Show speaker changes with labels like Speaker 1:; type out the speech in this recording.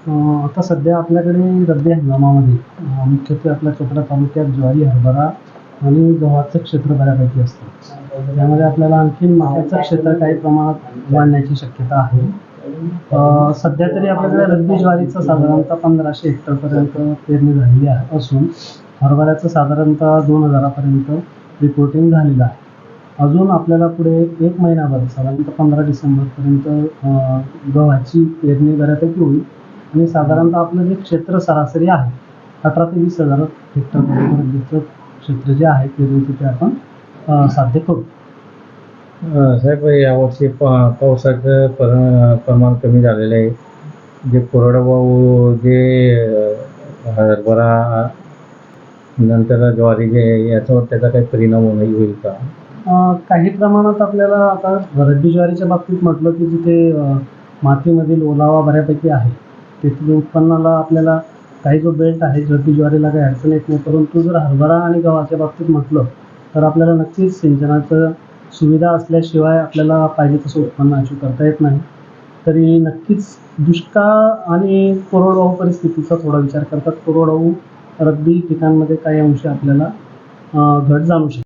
Speaker 1: आता सध्या आपल्याकडे रब्बी हंगामामध्ये मुख्यत्वे आपल्या चोपडा तालुक्यात ज्वारी हरभरा आणि गव्हाचं क्षेत्र बऱ्यापैकी असतं. त्यामध्ये आपल्याला आणखीन मक्याचं क्षेत्र काही प्रमाणात वाढण्याची शक्यता आहे. सध्या तरी आपल्याकडे रब्बी ज्वारीचं साधारणतः पंधराशे हेक्टरपर्यंत पेरणी झालेली आहे असून हरभऱ्याचं साधारणतः दोन हजारापर्यंत रिपोर्टिंग झालेलं आहे. अजून आपल्याला पुढे एक महिनाभर साधारणतः पंधरा डिसेंबरपर्यंत गव्हाची पेरणी बऱ्यापैकी होईल. आणि साधारणतः आपलं जे क्षेत्र सरासरी आहे अठरा ते वीस हजार हेक्टरपर्यंतचं क्षेत्र जे आहे पेरणीचं ते आपण साध्य करू.
Speaker 2: साहेब यावर्षी पा पावसाचं पर प्रमाण कमी झालेलं आहे. जे कोरडवाहू जे हरभरा नंतर ज्वारी जे आहे, याच्यावर त्याचा काही परिणाम होईल होईल का?
Speaker 1: काही प्रमाणात आपल्याला आता रब्बी ज्वारीच्या बाबतीत म्हटलं की जिथे मातीमधील ओलावा बऱ्यापैकी आहे तेथील उत्पन्नाला आपल्याला काही जो बेल्ट आहे रब्बी ज्वारीला काही अडचण येत नाही परंतु जर हरभरा आणि गव्हाच्या बाबतीत म्हटलं तर आपल्याला नक्कीच सिंचनाचं सुविधा असल्याशिवाय आपल्याला पाहिजे तसं उत्पन्न अचीव करता येत नाही. तरी नक्कीच दुष्काळ आणि कोरडवाहू परिस्थितीचा थोडा विचार करतात. कोरडवाहू रब्बी पिकांमध्ये काही अंशी आपल्याला घट जाणू शकते